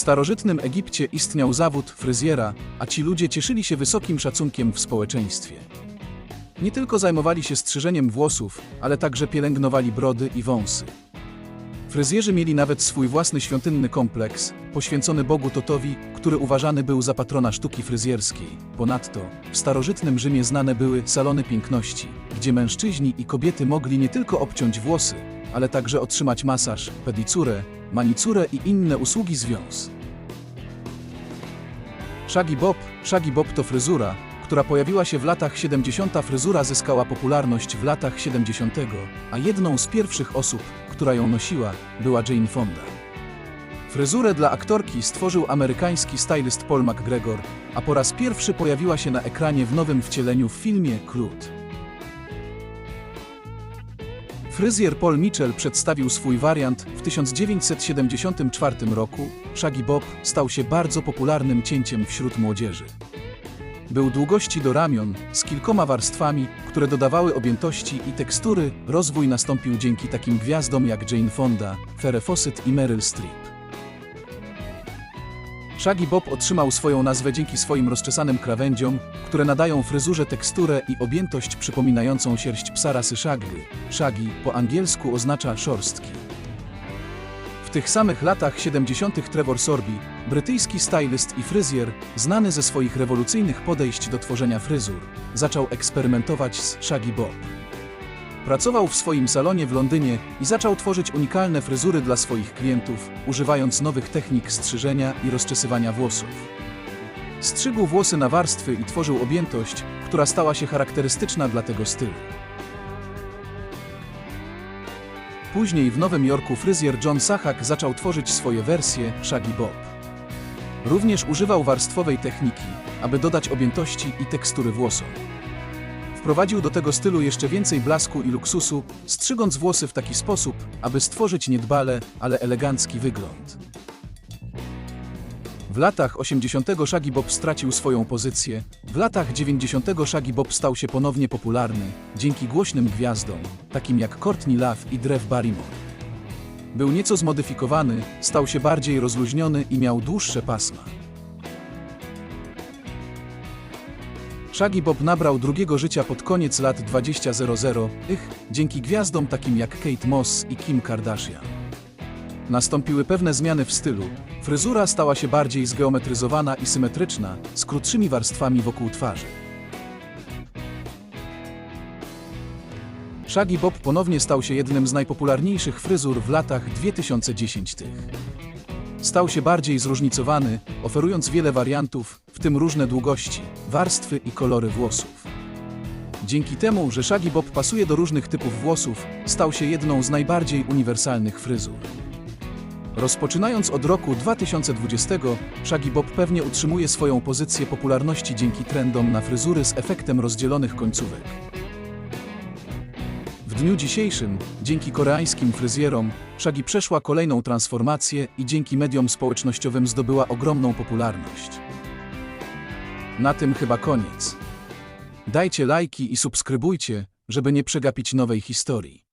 starożytnym Egipcie istniał zawód fryzjera, a ci ludzie cieszyli się wysokim szacunkiem w społeczeństwie. Nie tylko zajmowali się strzyżeniem włosów, ale także pielęgnowali brody i wąsy. Fryzjerzy mieli nawet swój własny świątynny kompleks, poświęcony Bogu Totowi, który uważany był za patrona sztuki fryzjerskiej. Ponadto, w starożytnym Rzymie znane były salony piękności, gdzie mężczyźni i kobiety mogli nie tylko obciąć włosy, ale także otrzymać masaż, pedicurę, manicurę i inne usługi związ. Shaggy Bob, Shaggy Bob to fryzura, która pojawiła się w latach 70. Fryzura zyskała popularność w latach 70., a jedną z pierwszych osób, która ją nosiła, była Jane Fonda. Fryzurę dla aktorki stworzył amerykański stylist Paul McGregor, a po raz pierwszy pojawiła się na ekranie w nowym wcieleniu w filmie Krót. Fryzjer Paul Mitchell przedstawił swój wariant w 1974 roku. Shaggy Bob stał się bardzo popularnym cięciem wśród młodzieży. Był długości do ramion, z kilkoma warstwami, które dodawały objętości i tekstury. Rozwój nastąpił dzięki takim gwiazdom jak Jane Fonda, Farrah Fawcett i Meryl Streep. Shaggy Bob otrzymał swoją nazwę dzięki swoim rozczesanym krawędziom, które nadają fryzurze teksturę i objętość przypominającą sierść psa rasy Shaggy. Shaggy po angielsku oznacza szorstki. W tych samych latach 70. Trevor Sorby, brytyjski stylist i fryzjer, znany ze swoich rewolucyjnych podejść do tworzenia fryzur, zaczął eksperymentować z Shaggy Bob. Pracował w swoim salonie w Londynie i zaczął tworzyć unikalne fryzury dla swoich klientów, używając nowych technik strzyżenia i rozczesywania włosów. Strzygł włosy na warstwy i tworzył objętość, która stała się charakterystyczna dla tego stylu. Później w Nowym Jorku fryzjer John Sahak zaczął tworzyć swoje wersje Shaggy Bob. Również używał warstwowej techniki, aby dodać objętości i tekstury włosom. Wprowadził do tego stylu jeszcze więcej blasku i luksusu, strzygąc włosy w taki sposób, aby stworzyć niedbale, ale elegancki wygląd. W latach 80. Shaggy Bob stracił swoją pozycję, w latach 90. Shaggy Bob stał się ponownie popularny, dzięki głośnym gwiazdom, takim jak Courtney Love i Drew Barrymore. Był nieco zmodyfikowany, stał się bardziej rozluźniony i miał dłuższe pasma. Shaggy Bob nabrał drugiego życia pod koniec lat 2000 ich dzięki gwiazdom takim jak Kate Moss i Kim Kardashian. Nastąpiły pewne zmiany w stylu. Fryzura stała się bardziej zgeometryzowana i symetryczna, z krótszymi warstwami wokół twarzy. Shaggy Bob ponownie stał się jednym z najpopularniejszych fryzur w latach 2010. Stał się bardziej zróżnicowany, oferując wiele wariantów, w tym różne długości, warstwy i kolory włosów. Dzięki temu, że Shaggy Bob pasuje do różnych typów włosów, stał się jedną z najbardziej uniwersalnych fryzur. Rozpoczynając od roku 2020, Shaggy Bob pewnie utrzymuje swoją pozycję popularności dzięki trendom na fryzury z efektem rozdzielonych końcówek. W dniu dzisiejszym, dzięki koreańskim fryzjerom, Shaggy przeszła kolejną transformację i dzięki mediom społecznościowym zdobyła ogromną popularność. Na tym chyba koniec. Dajcie lajki i subskrybujcie, żeby nie przegapić nowej historii.